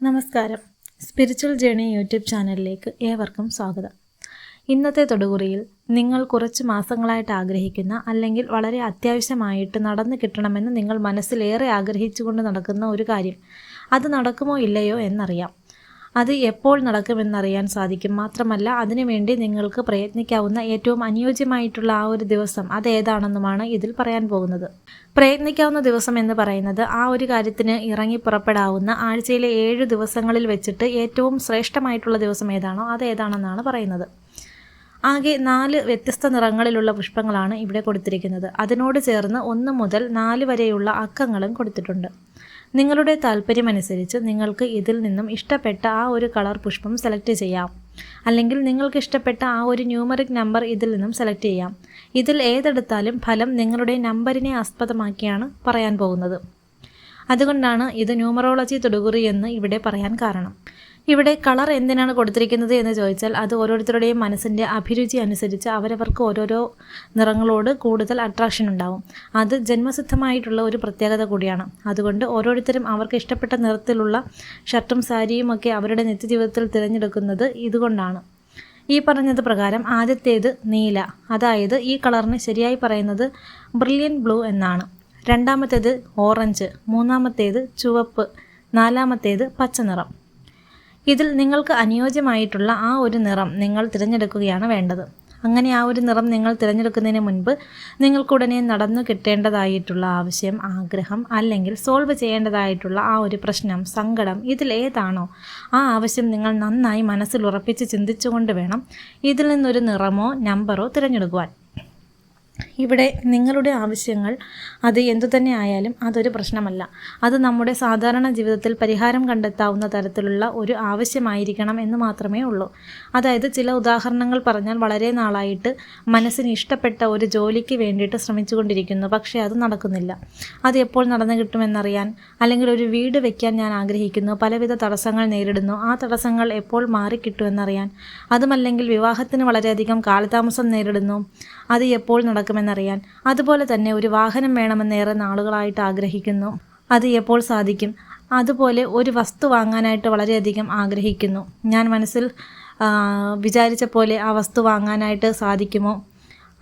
നമസ്കാരം. Spiritual journey YouTube ചാനലിലേക്ക് ഏവർക്കും സ്വാഗതം. ഇന്നത്തെ തൊടുകുറിയിൽ നിങ്ങൾ കുറച്ച് മാസങ്ങളായിട്ട് ആഗ്രഹിക്കുന്ന അല്ലെങ്കിൽ വളരെ അത്യാവശ്യമായിട്ട് നടന്നു കിട്ടണമെന്ന് നിങ്ങൾ മനസ്സിലേറെ ആഗ്രഹിച്ചുകൊണ്ട് നടക്കുന്ന ഒരു കാര്യം. അത് നടക്കുമോ ഇല്ലയോ എന്നറിയാം. അത് എപ്പോൾ നടക്കുമെന്നറിയാൻ സാധിക്കും. മാത്രമല്ല അതിനുവേണ്ടി നിങ്ങൾക്ക് പ്രയത്നിക്കാവുന്ന ഏറ്റവും അനുയോജ്യമായിട്ടുള്ള ആ ഒരു ദിവസം അതേതാണെന്നുമാണ് ഇതിൽ പറയാൻ പോകുന്നത്. പ്രയത്നിക്കാവുന്ന ദിവസം എന്ന് പറയുന്നത് ആ ഒരു കാര്യത്തിന് ഇറങ്ങി പുറപ്പെടാവുന്ന ആഴ്ചയിലെ ഏഴ് ദിവസങ്ങളിൽ വെച്ചിട്ട് ഏറ്റവും ശ്രേഷ്ഠമായിട്ടുള്ള ദിവസം ഏതാണോ അതേതാണെന്നാണ് പറയുന്നത്. ആകെ നാല് വ്യത്യസ്ത നിറങ്ങളിലുള്ള പുഷ്പങ്ങളാണ് ഇവിടെ കൊടുത്തിരിക്കുന്നത്. അതിനോട് ചേർന്ന് ഒന്ന് മുതൽ നാല് വരെയുള്ള അക്കങ്ങളും കൊടുത്തിട്ടുണ്ട്. നിങ്ങളുടെ താല്പര്യമനുസരിച്ച് നിങ്ങൾക്ക് ഇതിൽ നിന്നും ഇഷ്ടപ്പെട്ട ആ ഒരു കളർ പുഷ്പം സെലക്ട് ചെയ്യാം. അല്ലെങ്കിൽ നിങ്ങൾക്ക് ഇഷ്ടപ്പെട്ട ആ ഒരു ന്യൂമറിക് നമ്പർ ഇതിൽ നിന്നും സെലക്ട് ചെയ്യാം. ഇതിൽ ഏതെടുത്താലും ഫലം നിങ്ങളുടെ നമ്പറിനെ ആസ്പദമാക്കിയാണ് പറയാൻ പോകുന്നത്. അതുകൊണ്ടാണ് ഇത് ന്യൂമറോളജി തൊടുകുറി എന്ന് ഇവിടെ പറയാൻ കാരണം. ഇവിടെ കളർ എന്തിനാണ് കൊടുത്തിരിക്കുന്നത് എന്ന് ചോദിച്ചാൽ അത് ഓരോരുത്തരുടെയും മനസ്സിന്റെ അഭിരുചി അനുസരിച്ച് അവരവർക്ക് ഓരോരോ നിറങ്ങളോട് കൂടുതൽ അട്രാക്ഷൻ ഉണ്ടാവും. അത് ജന്മസിദ്ധമായിട്ടുള്ള ഒരു പ്രത്യേകത കൂടിയാണ്. അതുകൊണ്ട് ഓരോരുത്തരും അവർക്ക് ഇഷ്ടപ്പെട്ട നിറത്തിലുള്ള ഷർട്ടും സാരിയും ഒക്കെ അവരുടെ നിത്യജീവിതത്തിൽ തിരഞ്ഞെടുക്കുന്നത് ഇതുകൊണ്ടാണ്. ഈ പറഞ്ഞത് പ്രകാരം ആദ്യത്തേത് നീല. അതായത് ഈ കളറിന് ശരിയായി പറയുന്നത് ബ്രില്യൻ ബ്ലൂ എന്നാണ്. രണ്ടാമത്തേത് ഓറഞ്ച് മൂന്നാമത്തേത് ചുവപ്പ്. നാലാമത്തേത് പച്ച നിറം ഇതിൽ നിങ്ങൾക്ക് അനുയോജ്യമായിട്ടുള്ള ആ ഒരു നിറം നിങ്ങൾ തിരഞ്ഞെടുക്കുകയാണ് വേണ്ടത്. അങ്ങനെ ആ ഒരു നിറം നിങ്ങൾ തിരഞ്ഞെടുക്കുന്നതിന് മുൻപ് നിങ്ങൾക്കുടനെ നടന്നു കിട്ടേണ്ടതായിട്ടുള്ള ആവശ്യം ആഗ്രഹം അല്ലെങ്കിൽ സോൾവ് ചെയ്യേണ്ടതായിട്ടുള്ള ആ ഒരു പ്രശ്നം സങ്കടം ഇതിൽ ഏതാണോ ആ ആവശ്യം നിങ്ങൾ നന്നായി മനസ്സിൽ ഉറപ്പിച്ച് ചിന്തിച്ചുകൊണ്ട് വേണം ഇതിൽ നിന്നൊരു നിറമോ നമ്പറോ തിരഞ്ഞെടുക്കുവാൻ. ഇവിടെ നിങ്ങളുടെ ആവശ്യങ്ങൾ അത് എന്തുതന്നെ ആയാലും അതൊരു പ്രശ്നമല്ല. അത് നമ്മുടെ സാധാരണ ജീവിതത്തിൽ പരിഹാരം കണ്ടെത്താവുന്ന തരത്തിലുള്ള ഒരു ആവശ്യമായിരിക്കണം എന്ന് മാത്രമേ ഉള്ളൂ. അതായത് ചില ഉദാഹരണങ്ങൾ പറഞ്ഞാൽ വളരെ നാളായിട്ട് മനസ്സിന് ഇഷ്ടപ്പെട്ട ഒരു ജോലിക്ക് വേണ്ടിയിട്ട് ശ്രമിച്ചുകൊണ്ടിരിക്കുന്നു. പക്ഷേ അത് നടക്കുന്നില്ല. അത് എപ്പോൾ നടന്നു കിട്ടുമെന്നറിയാൻ അല്ലെങ്കിൽ ഒരു വീട് വെക്കാൻ ഞാൻ ആഗ്രഹിക്കുന്നു. പലവിധ തടസ്സങ്ങൾ നേരിടുന്നു. ആ തടസ്സങ്ങൾ എപ്പോൾ മാറിക്കിട്ടുമെന്നറിയാൻ. അതുമല്ലെങ്കിൽ വിവാഹത്തിന് വളരെയധികം കാലതാമസം നേരിടുന്നു. അത് എപ്പോൾ നടക്കുമെന്നറിയാൻ അതുപോലെ തന്നെ ഒരു വാഹനം വേണമെന്നേറെ നാളുകളായിട്ട് ആഗ്രഹിക്കുന്നു. അത് എപ്പോൾ സാധിക്കും? അതുപോലെ ഒരു വസ്തു വാങ്ങാനായിട്ട് വളരെയധികം ആഗ്രഹിക്കുന്നു. ഞാൻ മനസ്സിൽ വിചാരിച്ച പോലെ ആ വസ്തു വാങ്ങാനായിട്ട് സാധിക്കുമോ?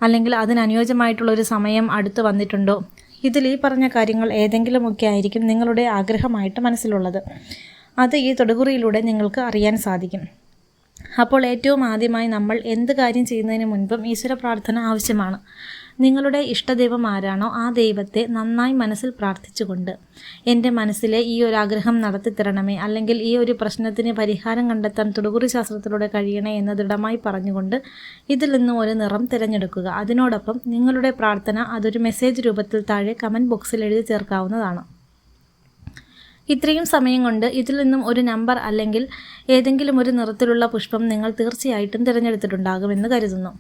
അല്ലെങ്കിൽ അതിനനുയോജ്യമായിട്ടുള്ള ഒരു സമയം അടുത്ത് വന്നിട്ടുണ്ടോ? ഇതിൽ ഈ പറഞ്ഞ കാര്യങ്ങൾ ഏതെങ്കിലുമൊക്കെ ആയിരിക്കും നിങ്ങളുടെ ആഗ്രഹമായിട്ട് മനസ്സിലുള്ളത്. അത് ഈ തൊടുകുറിയിലൂടെ നിങ്ങൾക്ക് അറിയാൻ സാധിക്കും. അപ്പോൾ ഏറ്റവും ആദ്യമായി നമ്മൾ എന്ത് കാര്യം ചെയ്യുന്നതിന് മുൻപും ഈശ്വര പ്രാർത്ഥന ആവശ്യമാണ്. നിങ്ങളുടെ ഇഷ്ടദൈവം ആരാണോ ആ ദൈവത്തെ നന്നായി മനസ്സിൽ പ്രാർത്ഥിച്ചുകൊണ്ട് എന്റെ മനസ്സിലെ ഈ ഒരു ആഗ്രഹം നടത്തിത്തരണമേ അല്ലെങ്കിൽ ഈ ഒരു പ്രശ്നത്തിന് പരിഹാരം കണ്ടെത്താൻ തൊടുകുറി ശാസ്ത്രത്തിലൂടെ കഴിയണേ എന്ന് ദൃഢമായി പറഞ്ഞുകൊണ്ട് ഇതിൽ നിന്നും ഒരു നിറം തിരഞ്ഞെടുക്കുക. അതിനോടൊപ്പം നിങ്ങളുടെ പ്രാർത്ഥന അതൊരു മെസ്സേജ് രൂപത്തിൽ താഴെ കമന്റ് ബോക്സിൽ എഴുതി ചേർക്കാവുന്നതാണ്. ഇത്രയും സമയം കൊണ്ട് ഇതിൽ നിന്നും ഒരു നമ്പർ അല്ലെങ്കിൽ ഏതെങ്കിലും ഒരു നിറത്തിലുള്ള പുഷ്പം നിങ്ങൾ തീർച്ചയായിട്ടും തിരഞ്ഞെടുത്തിട്ടുണ്ടാകുമെന്ന് കരുതുന്നു.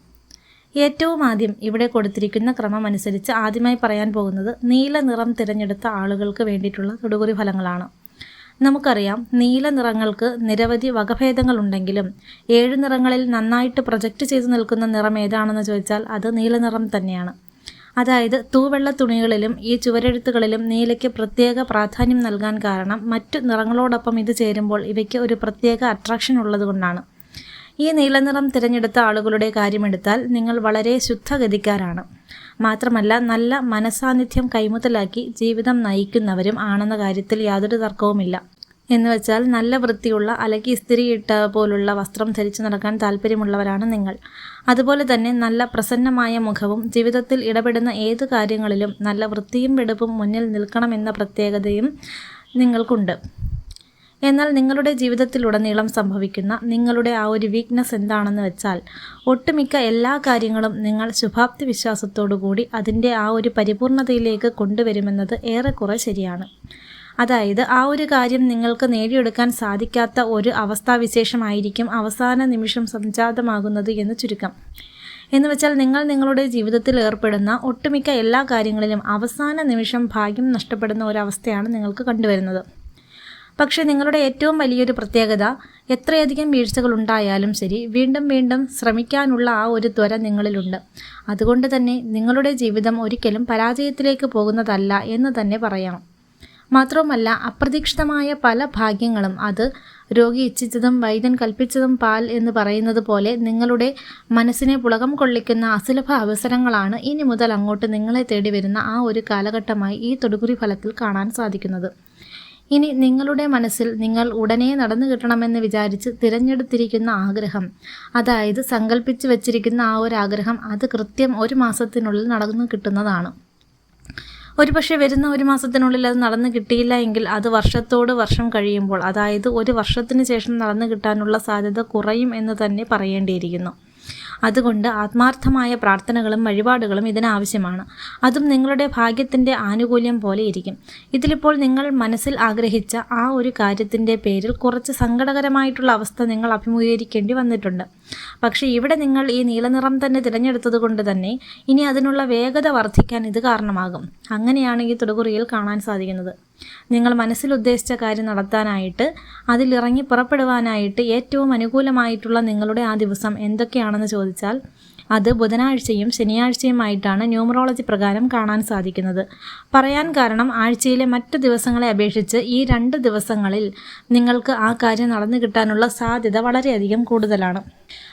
ഏറ്റവും ആദ്യം ഇവിടെ കൊടുത്തിരിക്കുന്ന ക്രമം അനുസരിച്ച് ആദ്യമായി പറയാൻ പോകുന്നത് നീല നിറം തിരഞ്ഞെടുത്ത ആളുകൾക്ക് വേണ്ടിയിട്ടുള്ള തൊടുകുറി ഫലങ്ങളാണ്. നമുക്കറിയാം നീല നിറങ്ങൾക്ക് നിരവധി വകഭേദങ്ങളുണ്ടെങ്കിലും ഏഴ് നിറങ്ങളിൽ നന്നായിട്ട് പ്രൊജക്റ്റ് ചെയ്തു നിൽക്കുന്ന നിറം ഏതാണെന്ന് ചോദിച്ചാൽ അത് നീല നിറം തന്നെയാണ്. അതായത് തൂവെള്ള തുണികളിലും ഈ ചുവരെഴുത്തുകളിലും നീലയ്ക്ക് പ്രത്യേക പ്രാധാന്യം നൽകാൻ കാരണം മറ്റു നിറങ്ങളോടൊപ്പം ഇത് ചേരുമ്പോൾ ഇവയ്ക്ക് ഒരു പ്രത്യേക അട്രാക്ഷൻ ഉള്ളതുകൊണ്ടാണ്. ഈ നീലനിറം തിരഞ്ഞെടുത്ത ആളുകളുടെ കാര്യമെടുത്താൽ നിങ്ങൾ വളരെ ശുദ്ധഗതിക്കാരാണ്. മാത്രമല്ല നല്ല മനസാന്നിധ്യം കൈമുതലാക്കി ജീവിതം നയിക്കുന്നവരും ആണെന്ന കാര്യത്തിൽ യാതൊരു തർക്കവുമില്ല. എന്ന് വെച്ചാൽ നല്ല വൃത്തിയുള്ള അലക്കി ഇസ്തിരിയിട്ട പോലുള്ള വസ്ത്രം ധരിച്ചു നടക്കാൻ താല്പര്യമുള്ളവരാണ് നിങ്ങൾ. അതുപോലെ തന്നെ നല്ല പ്രസന്നമായ മുഖവും ജീവിതത്തിൽ ഇടപെടുന്ന ഏത് കാര്യങ്ങളിലും നല്ല വൃത്തിയും വെടുപ്പും മുന്നിൽ നിൽക്കണമെന്ന പ്രത്യേകതയും നിങ്ങൾക്കുണ്ട്. എന്നാൽ നിങ്ങളുടെ ജീവിതത്തിലുടനീളം സംഭവിക്കുന്ന നിങ്ങളുടെ ആ ഒരു വീക്ക്നെസ് എന്താണെന്ന് വെച്ചാൽ ഒട്ടുമിക്ക എല്ലാ കാര്യങ്ങളും നിങ്ങൾ ശുഭാപ്തി വിശ്വാസത്തോടു കൂടി അതിന്റെ ആ ഒരു പരിപൂർണതയിലേക്ക് കൊണ്ടുവരുമെന്നത് ഏറെക്കുറെ ശരിയാണ്. അതായത് ആ ഒരു കാര്യം നിങ്ങൾക്ക് നേടിയെടുക്കാൻ സാധിക്കാത്ത ഒരു അവസ്ഥാവിശേഷമായിരിക്കും അവസാന നിമിഷം സംജാതമാകുന്നത് എന്ന് ചുരുക്കം. എന്ന് വെച്ചാൽ നിങ്ങൾ നിങ്ങളുടെ ജീവിതത്തിൽ ഏർപ്പെടുന്ന ഒട്ടുമിക്ക എല്ലാ കാര്യങ്ങളിലും അവസാന നിമിഷം ഭാഗ്യം നഷ്ടപ്പെടുന്ന ഒരവസ്ഥയാണ് നിങ്ങൾക്ക് കണ്ടുവരുന്നത്. പക്ഷേ നിങ്ങളുടെ ഏറ്റവും വലിയൊരു പ്രത്യേകത എത്രയധികം വീഴ്ചകൾ ഉണ്ടായാലും ശരി വീണ്ടും വീണ്ടും ശ്രമിക്കാനുള്ള ആ ഒരു ത്വര നിങ്ങളിലുണ്ട്. അതുകൊണ്ട് തന്നെ നിങ്ങളുടെ ജീവിതം ഒരിക്കലും പരാജയത്തിലേക്ക് പോകുന്നതല്ല എന്ന് തന്നെ പറയാം മാത്രവുമല്ല അപ്രതീക്ഷിതമായ പല ഭാഗ്യങ്ങളും അത് രോഗി ഇച്ഛിച്ചതും വൈദ്യൻ കൽപ്പിച്ചതും പാൽ എന്ന് പറയുന്നത് പോലെ നിങ്ങളുടെ മനസ്സിനെ പുളകം കൊള്ളിക്കുന്ന അസുലഭ അവസരങ്ങളാണ് ഇനി മുതൽ അങ്ങോട്ട് നിങ്ങളെ തേടി വരുന്ന ആ ഒരു കാലഘട്ടമായി ഈ തൊടുകുറി ഫലത്തിൽ കാണാൻ സാധിക്കുന്നത്. ഇനി നിങ്ങളുടെ മനസ്സിൽ നിങ്ങൾ ഉടനെ നടന്നു കിട്ടണമെന്ന് വിചാരിച്ച് തിരഞ്ഞെടുത്തിരിക്കുന്ന ആഗ്രഹം. അതായത് സങ്കല്പിച്ച് വച്ചിരിക്കുന്ന ആ ഒരു ആഗ്രഹം അത് കൃത്യം ഒരു മാസത്തിനുള്ളിൽ നടന്നു കിട്ടുന്നതാണ്. ഒരുപക്ഷെ വരുന്ന ഒരു മാസത്തിനുള്ളിൽ അത് നടന്നു കിട്ടിയില്ല എങ്കിൽ അത് വർഷത്തോട് വർഷം കഴിയുമ്പോൾ അതായത് ഒരു വർഷത്തിന് ശേഷം നടന്നു കിട്ടാനുള്ള സാധ്യത കുറയും എന്ന് തന്നെ പറയേണ്ടിയിരിക്കുന്നു. അതുകൊണ്ട് ആത്മാർത്ഥമായ പ്രാർത്ഥനകളും വഴിപാടുകളും ഇതിനാവശ്യമാണ്. അതും നിങ്ങളുടെ ഭാഗ്യത്തിന്റെ ആനുകൂല്യം പോലെ ഇരിക്കും. ഇതിലിപ്പോൾ നിങ്ങൾ മനസ്സിൽ ആഗ്രഹിച്ച ആ ഒരു കാര്യത്തിന്റെ പേരിൽ കുറച്ച് സങ്കടകരമായിട്ടുള്ള അവസ്ഥ നിങ്ങൾ അഭിമുഖീകരിക്കേണ്ടി വന്നിട്ടുണ്ട്. പക്ഷേ ഇവിടെ നിങ്ങൾ ഈ നീലനിറം തന്നെ തിരഞ്ഞെടുത്തത് കൊണ്ട് തന്നെ ഇനി അതിനുള്ള വേഗത വർദ്ധിക്കാൻ ഇത് കാരണമാകും. അങ്ങനെയാണ് ഈ തൊടുകുറിയിൽ കാണാൻ സാധിക്കുന്നത്. നിങ്ങൾ മനസ്സിൽ ഉദ്ദേശിച്ച കാര്യം നടത്താനായിട്ട് അതിലിറങ്ങി പുറപ്പെടുവാനായിട്ട് ഏറ്റവും അനുകൂലമായിട്ടുള്ള നിങ്ങളുടെ ആ ദിവസം എന്തൊക്കെയാണെന്ന് ചോദിച്ചാൽ അത് ബുധനാഴ്ചയും ശനിയാഴ്ചയുമായിട്ടാണ് ന്യൂമറോളജി പ്രകാരം കാണാൻ സാധിക്കുന്നത്. പറയാൻ കാരണം ആഴ്ചയിലെ മറ്റ് ദിവസങ്ങളെ അപേക്ഷിച്ച് ഈ രണ്ട് ദിവസങ്ങളിൽ നിങ്ങൾക്ക് ആ കാര്യം നടന്നു കിട്ടാനുള്ള സാധ്യത വളരെയധികം കൂടുതലാണ്.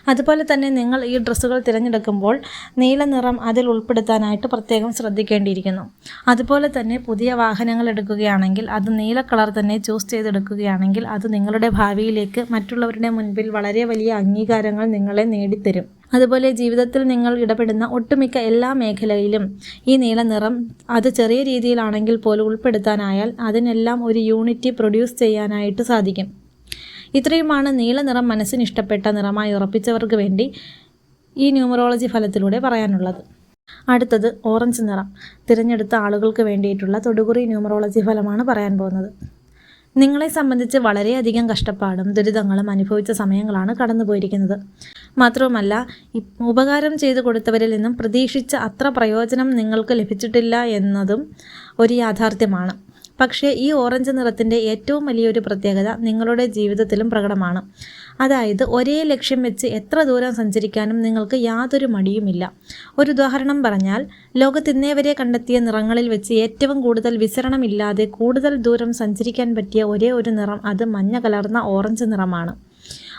അതുപോലെ തന്നെ നിങ്ങൾ ഈ ഡ്രസ്സുകൾ തിരഞ്ഞെടുക്കുമ്പോൾ നീല നിറം അതിൽ ഉൾപ്പെടുത്താനായിട്ട് പ്രത്യേകം ശ്രദ്ധിക്കേണ്ടിയിരിക്കുന്നു. അതുപോലെ തന്നെ പുതിയ വാഹനങ്ങൾ എടുക്കുകയാണെങ്കിൽ അത് നീല കളർ തന്നെ ചൂസ് ചെയ്തെടുക്കുകയാണെങ്കിൽ അത് നിങ്ങളുടെ ഭാവിയിലേക്ക് മറ്റുള്ളവരുടെ മുൻപിൽ വളരെ വലിയ അംഗീകാരങ്ങൾ നിങ്ങളെ നേടിത്തരും. അതുപോലെ ജീവിതത്തിൽ നിങ്ങൾ ഇടപെടുന്ന ഒട്ടുമിക്ക എല്ലാ മേഖലയിലും ഈ നീല നിറം അത് ചെറിയ രീതിയിലാണെങ്കിൽ പോലും ഉൾപ്പെടുത്താനായാൽ അതിനെല്ലാം ഒരു യൂണിറ്റി പ്രൊഡ്യൂസ് ചെയ്യാനായിട്ട് സാധിക്കും. ഇത്രയുമാണ് നീല നിറം മനസ്സിന് ഇഷ്ടപ്പെട്ട നിറമായി ഉറപ്പിച്ചവർക്ക് വേണ്ടി ഈ ന്യൂമറോളജി ഫലത്തിലൂടെ പറയാനുള്ളത്. അടുത്തത് ഓറഞ്ച് നിറം. തിരഞ്ഞെടുത്ത ആളുകൾക്ക് വേണ്ടിയിട്ടുള്ള തൊടുകുറി ന്യൂമറോളജി ഫലമാണ് പറയാൻ പോകുന്നത്. നിങ്ങളെ സംബന്ധിച്ച് വളരെയധികം കഷ്ടപ്പാടും ദുരിതങ്ങളും അനുഭവിച്ച സമയങ്ങളാണ് കടന്നുപോയിരിക്കുന്നത്. മാത്രവുമല്ല ഉപകാരം ചെയ്തു കൊടുത്തവരിൽ നിന്നും പ്രതീക്ഷിച്ച അത്ര പ്രയോജനം നിങ്ങൾക്ക് ലഭിച്ചിട്ടില്ല എന്നതും ഒരു യാഥാർത്ഥ്യമാണ്. പക്ഷേ ഈ ഓറഞ്ച് നിറത്തിന്റെ ഏറ്റവും വലിയൊരു പ്രത്യേകത നിങ്ങളുടെ ജീവിതത്തിലും പ്രകടമാണ്. അതായത് ഒരേ ലക്ഷ്യം വെച്ച് എത്ര ദൂരം സഞ്ചരിക്കാനും നിങ്ങൾക്ക് യാതൊരു മടിയുമില്ല. ഒരു ഉദാഹരണം പറഞ്ഞാൽ ലോകത്തിന്നേ വരെ കണ്ടെത്തിയ നിറങ്ങളിൽ വെച്ച് ഏറ്റവും കൂടുതൽ വിസരണമില്ലാതെ കൂടുതൽ ദൂരം സഞ്ചരിക്കാൻ പറ്റിയ ഒരേ ഒരു നിറം അത് മഞ്ഞ കലർന്ന ഓറഞ്ച് നിറമാണ്.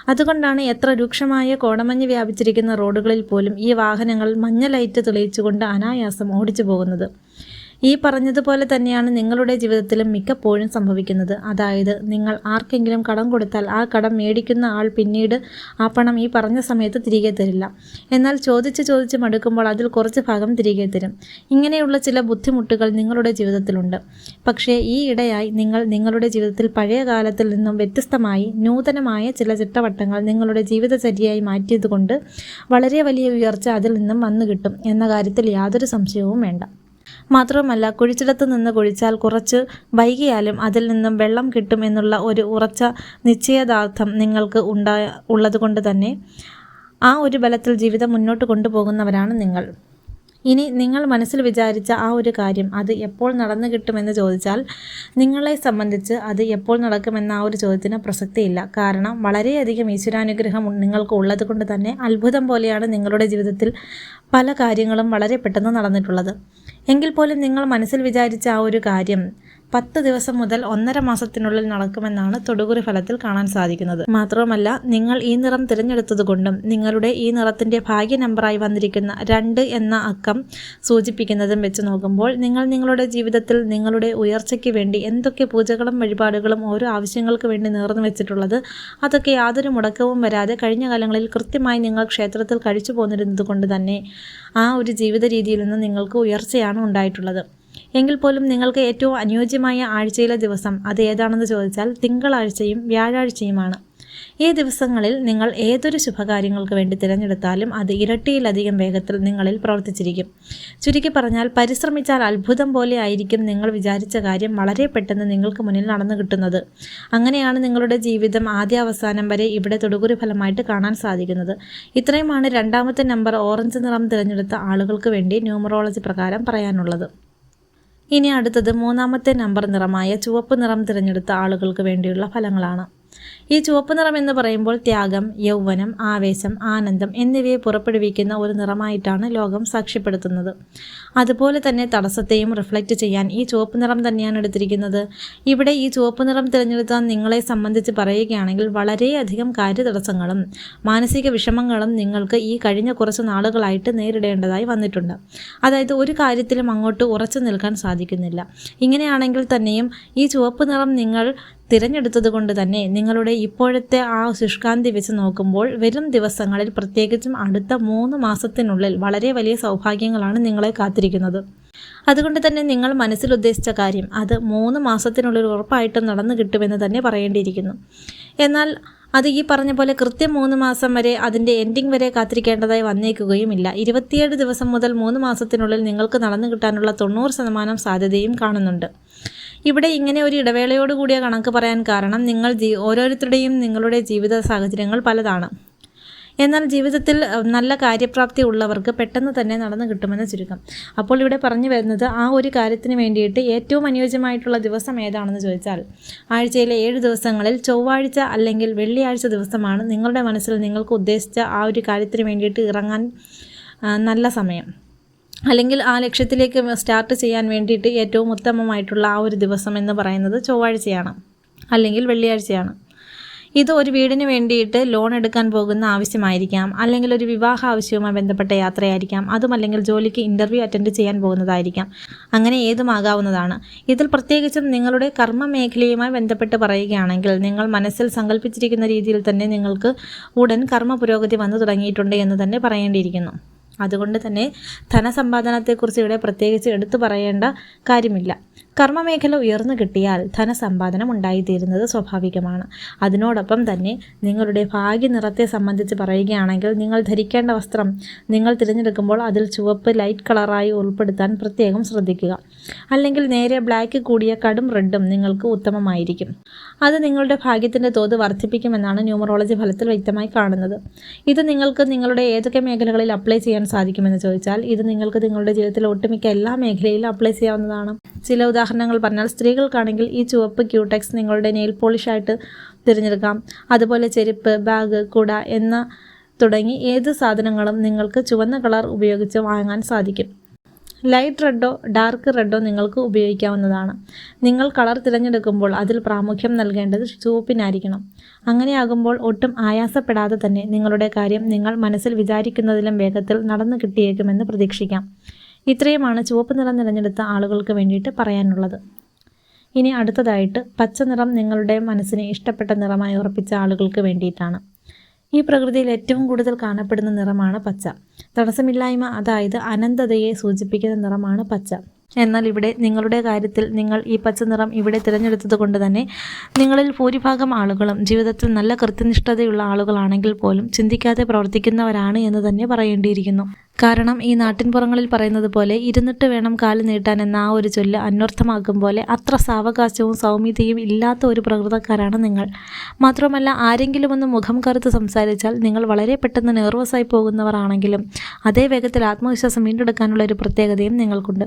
അതുകൊണ്ടാണ് എത്ര രൂക്ഷമായ കോടമഞ്ഞ് വ്യാപിച്ചിരിക്കുന്ന റോഡുകളിൽ പോലും ഈ വാഹനങ്ങൾ മഞ്ഞ ലൈറ്റ് തെളിയിച്ചുകൊണ്ട് അനായാസം ഓടിച്ചു പോകുന്നത് ഈ പറഞ്ഞതുപോലെ തന്നെയാണ് നിങ്ങളുടെ ജീവിതത്തിലും മിക്കപ്പോഴും സംഭവിക്കുന്നത്. അതായത് നിങ്ങൾ ആർക്കെങ്കിലും കടം കൊടുത്താൽ ആ കടം മേടിക്കുന്ന ആൾ പിന്നീട് ആ പണം ഈ പറഞ്ഞ സമയത്ത് തിരികെ തരില്ല. എന്നാൽ ചോദിച്ച് ചോദിച്ച് മടുക്കുമ്പോൾ അതിൽ കുറച്ച് ഭാഗം തിരികെ തരും. ഇങ്ങനെയുള്ള ചില ബുദ്ധിമുട്ടുകൾ നിങ്ങളുടെ ജീവിതത്തിലുണ്ട്. പക്ഷേ ഈ ഇടയായി നിങ്ങൾ നിങ്ങളുടെ ജീവിതത്തിൽ പഴയ കാലത്തിൽ നിന്നും വ്യത്യസ്തമായി നൂതനമായ ചില ചിട്ടവട്ടങ്ങൾ നിങ്ങളുടെ ജീവിതചര്യയായി മാറ്റിയതുകൊണ്ട് വളരെ വലിയ ഉയർച്ച അതിൽ നിന്നും വന്നു കിട്ടും എന്ന കാര്യത്തിൽ യാതൊരു സംശയവും വേണ്ട. മാത്രവുമല്ല കുഴിച്ചിടത്ത് നിന്ന് കുഴിച്ചാൽ കുറച്ച് വൈകിയാലും അതിൽ നിന്നും വെള്ളം കിട്ടും എന്നുള്ള ഒരു ഉറച്ച നിശ്ചയദാർത്ഥം നിങ്ങൾക്ക് ഉണ്ടാ ഉള്ളതുകൊണ്ട് തന്നെ ആ ഒരു ബലത്തിൽ ജീവിതം മുന്നോട്ട് കൊണ്ടുപോകുന്നവരാണ് നിങ്ങൾ. ഇനി നിങ്ങൾ മനസ്സിൽ വിചാരിച്ച ആ ഒരു കാര്യം അത് എപ്പോൾ നടന്നു കിട്ടുമെന്ന് ചോദിച്ചാൽ നിങ്ങളെ സംബന്ധിച്ച് അത് എപ്പോൾ നടക്കുമെന്ന ആ ഒരു ചോദ്യത്തിന് പ്രസക്തിയില്ല. കാരണം വളരെയധികം ഈശ്വരാനുഗ്രഹം നിങ്ങൾക്ക് ഉള്ളത് കൊണ്ട് തന്നെ അത്ഭുതം പോലെയാണ് നിങ്ങളുടെ ജീവിതത്തിൽ പല കാര്യങ്ങളും വളരെ പെട്ടെന്ന് നടന്നിട്ടുള്ളത്. എങ്കിൽ പോലും നിങ്ങൾ മനസ്സിൽ വിചാരിച്ച ആ ഒരു കാര്യം പത്ത് ദിവസം മുതൽ ഒന്നര മാസത്തിനുള്ളിൽ നടക്കുമെന്നാണ് തൊടുകുറി ഫലത്തിൽ കാണാൻ സാധിക്കുന്നത്. മാത്രവുമല്ല നിങ്ങൾ ഈ നിറം തിരഞ്ഞെടുത്തതുകൊണ്ടും നിങ്ങളുടെ ഈ നിറത്തിന്റെ ഭാഗ്യ നമ്പറായി വന്നിരിക്കുന്ന രണ്ട് എന്ന അക്കം സൂചിപ്പിക്കുന്നതും വെച്ച് നോക്കുമ്പോൾ നിങ്ങൾ നിങ്ങളുടെ ജീവിതത്തിൽ നിങ്ങളുടെ ഉയർച്ചയ്ക്ക് വേണ്ടി എന്തൊക്കെ പൂജകളും വഴിപാടുകളും ഓരോ ആവശ്യങ്ങൾക്ക് വേണ്ടി നേർന്നു വെച്ചിട്ടുള്ളത് അതൊക്കെ യാതൊരു മുടക്കവും വരാതെ കഴിഞ്ഞ കാലങ്ങളിൽ കൃത്യമായി നിങ്ങൾ ക്ഷേത്രത്തിൽ കഴിച്ചു പോന്നിരുന്നത് കൊണ്ട് തന്നെ ആ ഒരു ജീവിത രീതിയിൽ നിന്ന് നിങ്ങൾക്ക് ഉയർച്ചയാണ് ഉണ്ടായിട്ടുള്ളത്. എങ്കിൽ പോലും നിങ്ങൾക്ക് ഏറ്റവും അനുയോജ്യമായ ആഴ്ചയിലെ ദിവസം അത് ഏതാണെന്ന് ചോദിച്ചാൽ തിങ്കളാഴ്ചയും വ്യാഴാഴ്ചയുമാണ്. ഈ ദിവസങ്ങളിൽ നിങ്ങൾ ഏതൊരു ശുഭകാര്യങ്ങൾക്ക് വേണ്ടി തിരഞ്ഞെടുത്താലും അത് ഇരട്ടിയിലധികം വേഗത്തിൽ നിങ്ങളിൽ പ്രവർത്തിച്ചിരിക്കും. ചുരുക്കി പറഞ്ഞാൽ പരിശ്രമിച്ചാൽ അത്ഭുതം പോലെ ആയിരിക്കും നിങ്ങൾ വിചാരിച്ച കാര്യം വളരെ പെട്ടെന്ന് നിങ്ങൾക്ക് മുന്നിൽ നടന്നു കിട്ടുന്നത്. അങ്ങനെയാണ് നിങ്ങളുടെ ജീവിതം ആദ്യ അവസാനം വരെ ഇവിടെ തൊടുകുറി ഫലമായിട്ട് കാണാൻ സാധിക്കുന്നത്. ഇത്രയുമാണ് രണ്ടാമത്തെ നമ്പർ ഓറഞ്ച് നിറം തിരഞ്ഞെടുത്ത ആളുകൾക്ക് വേണ്ടി ന്യൂമറോളജി പ്രകാരം പറയാനുള്ളത്. ഇനി അടുത്തത് മൂന്നാമത്തെ നമ്പർ നിറമായ ചുവപ്പ് നിറം തിരഞ്ഞെടുത്ത ആളുകൾക്ക് വേണ്ടിയുള്ള ഫലങ്ങളാണ്. ഈ ചുവപ്പ് നിറം എന്ന് പറയുമ്പോൾ ത്യാഗം യൗവനം ആവേശം ആനന്ദം എന്നിവയെ പുറപ്പെടുവിക്കുന്ന ഒരു നിറമായിട്ടാണ് ലോകം സാക്ഷ്യപ്പെടുത്തുന്നത്. അതുപോലെ തന്നെ തടസ്സത്തെയും റിഫ്ലക്റ്റ് ചെയ്യാൻ ഈ ചുവപ്പ് നിറം തന്നെയാണ് എടുത്തിരിക്കുന്നത്. ഇവിടെ ഈ ചുവപ്പ് നിറം തിരഞ്ഞെടുത്താൽ നിങ്ങളെ സംബന്ധിച്ച് പറയുകയാണെങ്കിൽ വളരെയധികം കാര്യതടസ്സങ്ങളും മാനസിക വിഷമങ്ങളും നിങ്ങൾക്ക് ഈ കഴിഞ്ഞ കുറച്ച് നാളുകളായിട്ട് നേരിടേണ്ടതായി വന്നിട്ടുണ്ട്. അതായത് ഒരു കാര്യത്തിലും അങ്ങോട്ട് ഉറച്ചു നിൽക്കാൻ സാധിക്കുന്നില്ല. ഇങ്ങനെയാണെങ്കിൽ തന്നെയും ഈ ചുവപ്പ് നിറം നിങ്ങൾ തിരഞ്ഞെടുത്തത് കൊണ്ട് തന്നെ നിങ്ങളുടെ ഇപ്പോഴത്തെ ആ ശുഷ്കാന്തി വെച്ച് നോക്കുമ്പോൾ വരും ദിവസങ്ങളിൽ പ്രത്യേകിച്ചും അടുത്ത മൂന്ന് മാസത്തിനുള്ളിൽ വളരെ വലിയ സൗഭാഗ്യങ്ങളാണ് നിങ്ങളെ കാത്തിരിക്കുന്നത്. അതുകൊണ്ട് തന്നെ നിങ്ങൾ മനസ്സിൽ ഉദ്ദേശിച്ച കാര്യം അത് മൂന്ന് മാസത്തിനുള്ളിൽ ഉറപ്പായിട്ടും നടന്നു കിട്ടുമെന്ന് തന്നെ പറയേണ്ടിയിരിക്കുന്നു. എന്നാൽ അത് ഈ പറഞ്ഞ പോലെ കൃത്യം മൂന്ന് മാസം വരെ അതിന്റെ എൻഡിങ് വരെ കാത്തിരിക്കേണ്ടതായി വന്നേക്കുകയുമില്ല ഇരുപത്തിയേഴ് ദിവസം മുതൽ മൂന്ന് മാസത്തിനുള്ളിൽ നിങ്ങൾക്ക് നടന്നു കിട്ടാനുള്ള തൊണ്ണൂറ് ശതമാനം സാധ്യതയും കാണുന്നുണ്ട്. ഇവിടെ ഇങ്ങനെ ഒരു ഇടവേളയോട് കൂടിയ കണക്ക് പറയാൻ കാരണം നിങ്ങൾ ജീ ഓരോരുത്തരുടെയും നിങ്ങളുടെ ജീവിത സാഹചര്യങ്ങൾ പലതാണ്. എന്നാൽ ജീവിതത്തിൽ നല്ല കാര്യപ്രാപ്തി ഉള്ളവർക്ക് പെട്ടെന്ന് തന്നെ നടന്നു കിട്ടുമെന്ന് ചുരുക്കം. അപ്പോൾ ഇവിടെ പറഞ്ഞു വരുന്നത് ആ ഒരു കാര്യത്തിന് വേണ്ടിയിട്ട് ഏറ്റവും അനുയോജ്യമായിട്ടുള്ള ദിവസം ഏതാണെന്ന് ചോദിച്ചാൽ ആഴ്ചയിലെ ഏഴ് ദിവസങ്ങളിൽ ചൊവ്വാഴ്ച അല്ലെങ്കിൽ വെള്ളിയാഴ്ച ദിവസമാണ് നിങ്ങളുടെ മനസ്സിൽ നിങ്ങൾക്ക് ഉദ്ദേശിച്ച ആ ഒരു കാര്യത്തിന് വേണ്ടിയിട്ട് ഇറങ്ങാൻ നല്ല സമയം. അല്ലെങ്കിൽ ആ ലക്ഷ്യത്തിലേക്ക് സ്റ്റാർട്ട് ചെയ്യാൻ വേണ്ടിയിട്ട് ഏറ്റവും ഉത്തമമായിട്ടുള്ള ആ ഒരു ദിവസം എന്ന് പറയുന്നത് ചൊവ്വാഴ്ചയാണ് അല്ലെങ്കിൽ വെള്ളിയാഴ്ചയാണ്. ഇത് ഒരു വീടിന് വേണ്ടിയിട്ട് ലോൺ എടുക്കാൻ പോകുന്ന ആവശ്യമായിരിക്കാം. അല്ലെങ്കിൽ ഒരു വിവാഹ ആവശ്യവുമായി ബന്ധപ്പെട്ട യാത്രയായിരിക്കാം. അതുമല്ലെങ്കിൽ ജോലിക്ക് ഇന്റർവ്യൂ അറ്റൻഡ് ചെയ്യാൻ പോകുന്നതായിരിക്കാം. അങ്ങനെ ഏതുമാകാവുന്നതാണ്. ഇതിൽ പ്രത്യേകിച്ചും നിങ്ങളുടെ കർമ്മ മേഖലയുമായി ബന്ധപ്പെട്ട് പറയുകയാണെങ്കിൽ നിങ്ങൾ മനസ്സിൽ സങ്കല്പിച്ചിരിക്കുന്ന രീതിയിൽ തന്നെ നിങ്ങൾക്ക് ഉടൻ കർമ്മ പുരോഗതി വന്നു തുടങ്ങിയിട്ടുണ്ട് എന്ന് തന്നെ പറയേണ്ടിയിരിക്കുന്നു. അതുകൊണ്ട് തന്നെ ധനസമ്പാദനത്തെക്കുറിച്ച് ഇവിടെ പ്രത്യേകിച്ച് എടുത്തു പറയേണ്ട കാര്യമില്ല. കർമ്മമേഖല ഉയർന്നു കിട്ടിയാൽ ധനസമ്പാദനം ഉണ്ടായിത്തീരുന്നത് സ്വാഭാവികമാണ്. അതിനോടൊപ്പം തന്നെ നിങ്ങളുടെ ഭാഗ്യനിറത്തെ സംബന്ധിച്ച് പറയുകയാണെങ്കിൽ നിങ്ങൾ ധരിക്കേണ്ട വസ്ത്രം നിങ്ങൾ തിരഞ്ഞെടുക്കുമ്പോൾ അതിൽ ചുവപ്പ് ലൈറ്റ് കളറായി ഉൾപ്പെടുത്താൻ പ്രത്യേകം ശ്രദ്ധിക്കുക. അല്ലെങ്കിൽ നേരെ ബ്ലാക്ക് കൂടിയ കടും റെഡും നിങ്ങൾക്ക് ഉത്തമമായിരിക്കും. അത് നിങ്ങളുടെ ഭാഗ്യത്തിന്റെ തോത് വർദ്ധിപ്പിക്കുമെന്നാണ് ന്യൂമറോളജി ഫലത്തിൽ വ്യക്തമായി കാണുന്നത്. ഇത് നിങ്ങൾക്ക് നിങ്ങളുടെ ഏതൊക്കെ മേഖലകളിൽ അപ്ലൈ ചെയ്യാൻ സാധിക്കുമെന്ന് ചോദിച്ചാൽ ഇത് നിങ്ങൾക്ക് നിങ്ങളുടെ ജീവിതത്തിലെ ഒട്ടുമിക്ക എല്ലാ മേഖലയിലും അപ്ലൈ ചെയ്യാവുന്നതാണ്. ചില ഉദാഹരണങ്ങൾ പറഞ്ഞാൽ സ്ത്രീകൾക്കാണെങ്കിൽ ഈ ചുവപ്പ് ക്യൂടെക്സ് നിങ്ങളുടെ നെയിൽ പോളിഷായിട്ട് തിരഞ്ഞെടുക്കാം. അതുപോലെ ചെരുപ്പ് ബാഗ് കുട എന്ന തുടങ്ങി ഏത് സാധനങ്ങളും നിങ്ങൾക്ക് ചുവന്ന കളർ ഉപയോഗിച്ച് വാങ്ങാൻ സാധിക്കും. ലൈറ്റ് റെഡോ ഡാർക്ക് റെഡോ നിങ്ങൾക്ക് ഉപയോഗിക്കാവുന്നതാണ്. നിങ്ങൾ കളർ തിരഞ്ഞെടുക്കുമ്പോൾ അതിൽ പ്രാമുഖ്യം നൽകേണ്ടത് ചുവപ്പിനായിരിക്കണം. അങ്ങനെയാകുമ്പോൾ ഒട്ടും ആയാസപ്പെടാതെ തന്നെ നിങ്ങളുടെ കാര്യം നിങ്ങൾ മനസ്സിൽ വിചാരിക്കുന്നതിലും വേഗത്തിൽ നടന്നു കിട്ടിയേക്കുമെന്ന് പ്രതീക്ഷിക്കാം. ഇത്രയുമാണ് ചുവപ്പ് നിറം തിരഞ്ഞെടുത്ത ആളുകൾക്ക് വേണ്ടിയിട്ട് പറയാനുള്ളത്. ഇനി അടുത്തതായിട്ട് പച്ച നിറം നിങ്ങളുടെ മനസ്സിന് ഇഷ്ടപ്പെട്ട നിറമായി ഉറപ്പിച്ച ആളുകൾക്ക് വേണ്ടിയിട്ടാണ്. ഈ പ്രകൃതിയിൽ ഏറ്റവും കൂടുതൽ കാണപ്പെടുന്ന നിറമാണ് പച്ച. തടസ്സമില്ലായ്മ അതായത് അനന്തതയെ സൂചിപ്പിക്കുന്ന നിറമാണ് പച്ച. എന്നാൽ ഇവിടെ നിങ്ങളുടെ കാര്യത്തിൽ നിങ്ങൾ ഈ പച്ച നിറം ഇവിടെ തിരഞ്ഞെടുത്തത് കൊണ്ട് തന്നെ നിങ്ങളിൽ ഭൂരിഭാഗം ആളുകളും ജീവിതത്തിൽ നല്ല കൃത്യനിഷ്ഠതയുള്ള ആളുകളാണെങ്കിൽ പോലും ചിന്തിക്കാതെ പ്രവർത്തിക്കുന്നവരാണ് എന്ന് തന്നെ പറയേണ്ടിയിരിക്കുന്നു. കാരണം ഈ നാട്ടിൻപുറങ്ങളിൽ പറയുന്നത് പോലെ ഇരുന്നിട്ട് വേണം കാൽ നീട്ടാൻ എന്ന ആ ഒരു ചൊല്ല് അന്വർത്ഥമാക്കും പോലെ അത്ര സാവകാശവും സൗമ്യതയും ഇല്ലാത്ത ഒരു പ്രകൃതക്കാരാണ് നിങ്ങൾ. മാത്രമല്ല ആരെങ്കിലും ഒന്ന് മുഖം കറുത്ത് സംസാരിച്ചാൽ നിങ്ങൾ വളരെ പെട്ടെന്ന് നെർവസായി പോകുന്നവരാണെങ്കിലും അതേ വേഗത്തിൽ ആത്മവിശ്വാസം വീണ്ടെടുക്കാനുള്ള ഒരു പ്രത്യേകതയും നിങ്ങൾക്കുണ്ട്.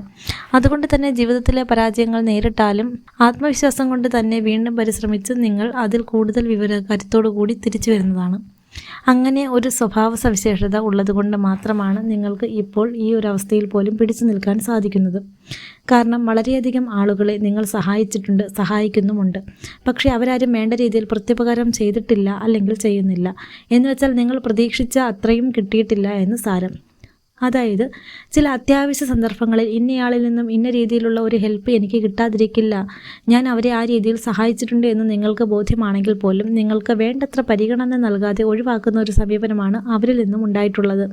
അതുകൊണ്ട് തന്നെ ജീവിതത്തിലെ പരാജയങ്ങൾ നേരിട്ടാലും ആത്മവിശ്വാസം കൊണ്ട് തന്നെ വീണ്ടും പരിശ്രമിച്ച് നിങ്ങൾ അതിൽ കൂടുതൽ വിവര കരുത്തോടു കൂടി തിരിച്ചു വരുന്നതാണ്. അങ്ങനെ ഒരു സ്വഭാവ സവിശേഷത ഉള്ളതുകൊണ്ട് മാത്രമാണ് നിങ്ങൾക്ക് ഇപ്പോൾ ഈ ഒരു അവസ്ഥയിൽ പോലും പിടിച്ചു നിൽക്കാൻ സാധിക്കുന്നത്. കാരണം വളരെയധികം ആളുകളെ നിങ്ങൾ സഹായിച്ചിട്ടുണ്ട് സഹായിക്കുന്നുമുണ്ട്. പക്ഷേ അവരാരും വേണ്ട രീതിയിൽ പ്രത്യുപകാരം ചെയ്തിട്ടില്ല അല്ലെങ്കിൽ ചെയ്യുന്നില്ല. എന്ന് വെച്ചാൽ നിങ്ങൾ പ്രതീക്ഷിച്ച അത്രയും കിട്ടിയിട്ടില്ല എന്ന് സാരം. അതായത് ചില അത്യാവശ്യ സന്ദർഭങ്ങളിൽ ഇന്നയാളിൽ നിന്നും ഇന്ന രീതിയിലുള്ള ഒരു ഹെൽപ്പ് എനിക്ക് കിട്ടാതിരിക്കില്ല. ഞാൻ അവരെ ആ രീതിയിൽ സഹായിച്ചിട്ടുണ്ട് എന്ന് നിങ്ങൾക്ക് ബോധ്യമാണെങ്കിൽ പോലും നിങ്ങൾക്ക് വേണ്ടത്ര പരിഗണന നൽകാതെ ഒഴിവാക്കുന്ന ഒരു സമീപനമാണ് അവരിൽ നിന്നും ഉണ്ടായിട്ടുള്ളത്.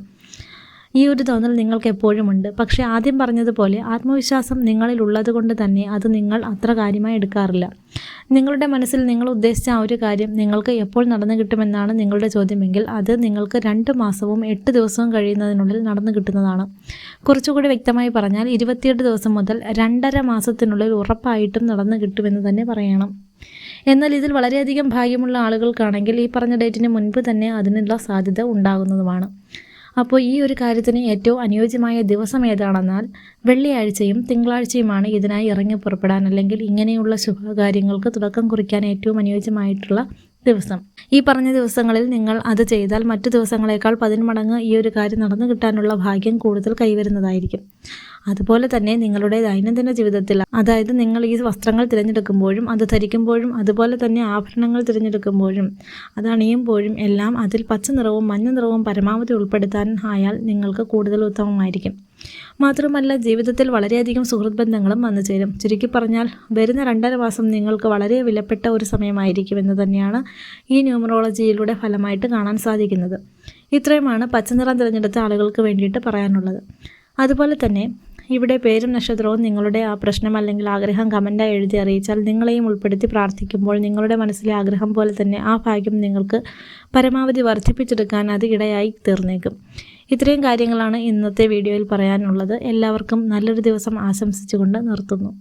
ഈ ഒരു തോന്നൽ നിങ്ങൾക്ക് എപ്പോഴും ഉണ്ട്. പക്ഷേ ആദ്യം പറഞ്ഞതുപോലെ ആത്മവിശ്വാസം നിങ്ങളിൽ ഉള്ളത് കൊണ്ട് തന്നെ അത് നിങ്ങൾ അത്ര കാര്യമായി എടുക്കാറില്ല. നിങ്ങളുടെ മനസ്സിൽ നിങ്ങൾ ഉദ്ദേശിച്ച ആ ഒരു കാര്യം നിങ്ങൾക്ക് എപ്പോൾ നടന്നു കിട്ടുമെന്നാണ് നിങ്ങളുടെ ചോദ്യമെങ്കിൽ അത് നിങ്ങൾക്ക് രണ്ട് മാസവും എട്ട് ദിവസവും കഴിയുന്നതിനുള്ളിൽ നടന്നു കിട്ടുന്നതാണ്. കുറച്ചുകൂടി വ്യക്തമായി പറഞ്ഞാൽ ഇരുപത്തിയെട്ട് ദിവസം മുതൽ രണ്ടര മാസത്തിനുള്ളിൽ ഉറപ്പായിട്ടും നടന്നു കിട്ടുമെന്ന് തന്നെ പറയണം. എന്നാൽ ഇതിൽ വളരെയധികം ഭാഗ്യമുള്ള ആളുകൾക്കാണെങ്കിൽ ഈ പറഞ്ഞ ഡേറ്റിന് മുൻപ് തന്നെ അതിനുള്ള സാധ്യത ഉണ്ടാകുന്നതുമാണ്. അപ്പോൾ ഈ ഒരു കാര്യത്തിന് ഏറ്റവും അനുയോജ്യമായ ദിവസം ഏതാണെന്നാൽ വെള്ളിയാഴ്ചയും തിങ്കളാഴ്ചയുമാണ് ഇതിനായി ഇറങ്ങി പുറപ്പെടാൻ അല്ലെങ്കിൽ ഇങ്ങനെയുള്ള ശുഭകാര്യങ്ങൾക്ക് തുടക്കം കുറിക്കാൻ ഏറ്റവും അനുയോജ്യമായിട്ടുള്ള ദിവസം. ഈ പറഞ്ഞ ദിവസങ്ങളിൽ നിങ്ങൾ അത് ചെയ്താൽ മറ്റു ദിവസങ്ങളേക്കാൾ പതിന്മടങ്ങ് ഈ ഒരു കാര്യം നടന്നു കിട്ടാനുള്ള ഭാഗ്യം കൂടുതൽ കൈവരുന്നതായിരിക്കും. അതുപോലെ തന്നെ നിങ്ങളുടെ ദൈനംദിന ജീവിതത്തിൽ അതായത് നിങ്ങൾ ഈ വസ്ത്രങ്ങൾ തിരഞ്ഞെടുക്കുമ്പോഴും അത് ധരിക്കുമ്പോഴും അതുപോലെ തന്നെ ആഭരണങ്ങൾ തിരഞ്ഞെടുക്കുമ്പോഴും അത് അണിയുമ്പോഴും എല്ലാം അതിൽ പച്ച നിറവും മഞ്ഞ നിറവും പരമാവധി ഉൾപ്പെടുത്താൻ ആയാൽ നിങ്ങൾക്ക് കൂടുതൽ ഉത്തമമായിരിക്കും. മാത്രമല്ല ജീവിതത്തിൽ വളരെയധികം സുഹൃത്ത് ബന്ധങ്ങളും വന്നു ചേരും. ചുരുക്കി പറഞ്ഞാൽ വരുന്ന രണ്ടര മാസം നിങ്ങൾക്ക് വളരെ വിലപ്പെട്ട ഒരു സമയമായിരിക്കും എന്ന് തന്നെയാണ് ഈ ന്യൂമറോളജിയിലൂടെ ഫലമായിട്ട് കാണാൻ സാധിക്കുന്നത്. ഇത്രയുമാണ് പച്ചനിറം തിരഞ്ഞെടുത്ത ആളുകൾക്ക് വേണ്ടിയിട്ട് പറയാനുള്ളത്. അതുപോലെ തന്നെ ഇവിടെ പേരും നക്ഷത്രവും നിങ്ങളുടെ ആ പ്രശ്നം അല്ലെങ്കിൽ ആഗ്രഹം കമന്റായി എഴുതി അറിയിച്ചാൽ നിങ്ങളെയും ഉൾപ്പെടുത്തി പ്രാർത്ഥിക്കുമ്പോൾ നിങ്ങളുടെ മനസ്സിലെ ആഗ്രഹം പോലെ തന്നെ ആ ഭാഗ്യം നിങ്ങൾക്ക് പരമാവധി വർദ്ധിപ്പിച്ചെടുക്കാൻ അത് ഇടയായി തീർന്നേക്കും. ഇത്രയും കാര്യങ്ങളാണ് ഇന്നത്തെ വീഡിയോയിൽ പറയാനുള്ളത്. എല്ലാവർക്കും നല്ലൊരു ദിവസം ആശംസിച്ചുകൊണ്ട് നിർത്തുന്നു.